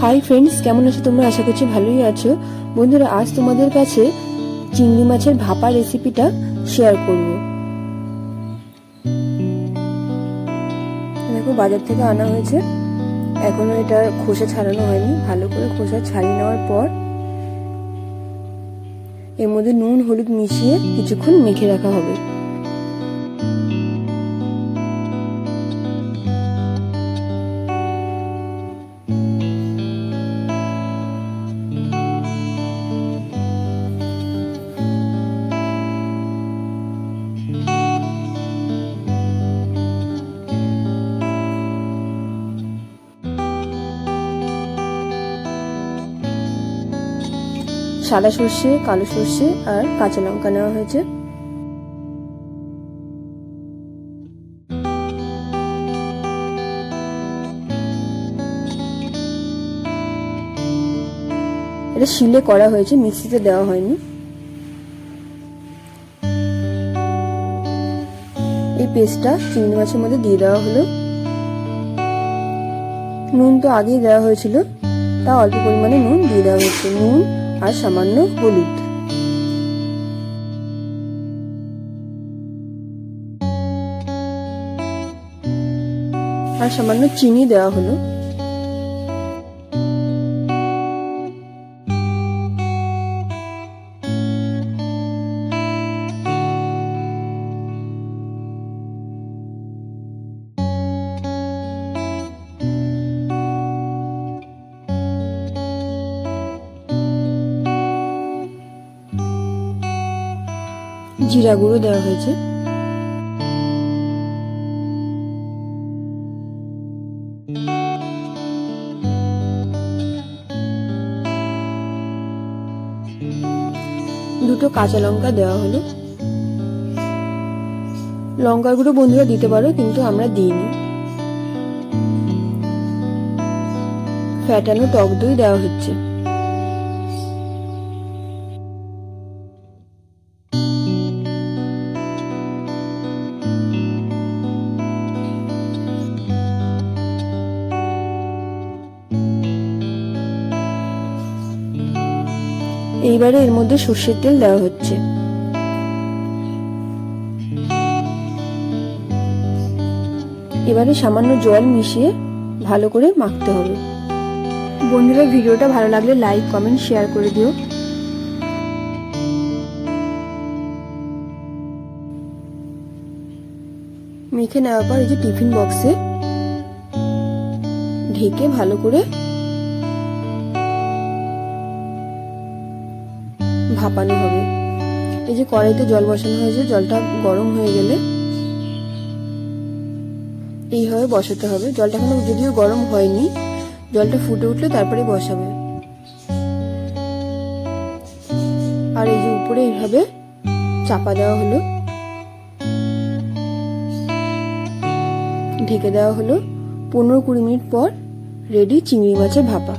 Hi friends কেমন আছো তোমরা? আশা করছি ভালোই আছো। বন্ধুরা, আজ তোমাদের কাছে চিংড়ি মাছের ভাপা রেসিপিটা শেয়ার করব। দেখো, বাজার থেকে আনা হয়েছে। এখনও এটার খোসা ছাড়ানো হয়নি। ভালো করে খোসা ছাড়িয়ে নেওয়ার পর এর মধ্যে নুন, হলুদ মিশিয়ে কিছুক্ষণ মেখে রাখা হবে। সাদা সর্ষে, কালো সর্ষে আর কাঁচা লঙ্কা নেওয়া হয়েছে। এটা শিলে করা হয়েছে, মিক্সিতে দেওয়া হয়নি। এই পেস্টটা চিংড়ি মাছের মধ্যে দিয়ে দেওয়া হলো। নুন তো আগেই দেওয়া হয়েছিল তা অল্প পরিমাণে নুন দিয়ে দেওয়া হয়েছে। নুন আর সামান্য হলুদ। আর সামান্য চিনি দেওয়া হলো। জিরা গুঁড়ো দেওয়া হয়েছে। দুটো কাঁচা লঙ্কা দেওয়া হলো। লঙ্কার গুঁড়ো বন্ধুরা দিতে পারো, কিন্তু আমরা দিইনি। ফ্যাটানো টক দই দেওয়া হচ্ছে। এইবারে এর মধ্যে সর্ষের তেল দেওয়া হচ্ছে। এবারে সামান্য জল মিশিয়ে ভালো করে মাখতে হবে। বন্ধুরা, ভিডিওটা ভালো লাগলে লাইক, কমেন্ট, শেয়ার করে দিও। মেখে নেওয়ার পর এই যে টিফিন বক্সে ঢেকে ভালো করে ভাপানো হবে। এই যে কড়াইতে জল বসানো হয়েছে, জলটা গরম হয়ে গেলে এইভাবে বসাতে হবে। জলটা এখনও যদিও গরম হয়নি, জলটা ফুটে উঠলে তারপরে বসাবে। আর এই যে উপরে এইভাবে চাপা দেওয়া হলো। ঢেকে দেওয়া হলো। পনেরো কুড়ি মিনিট পর রেডি চিংড়ি মাছের ভাপা।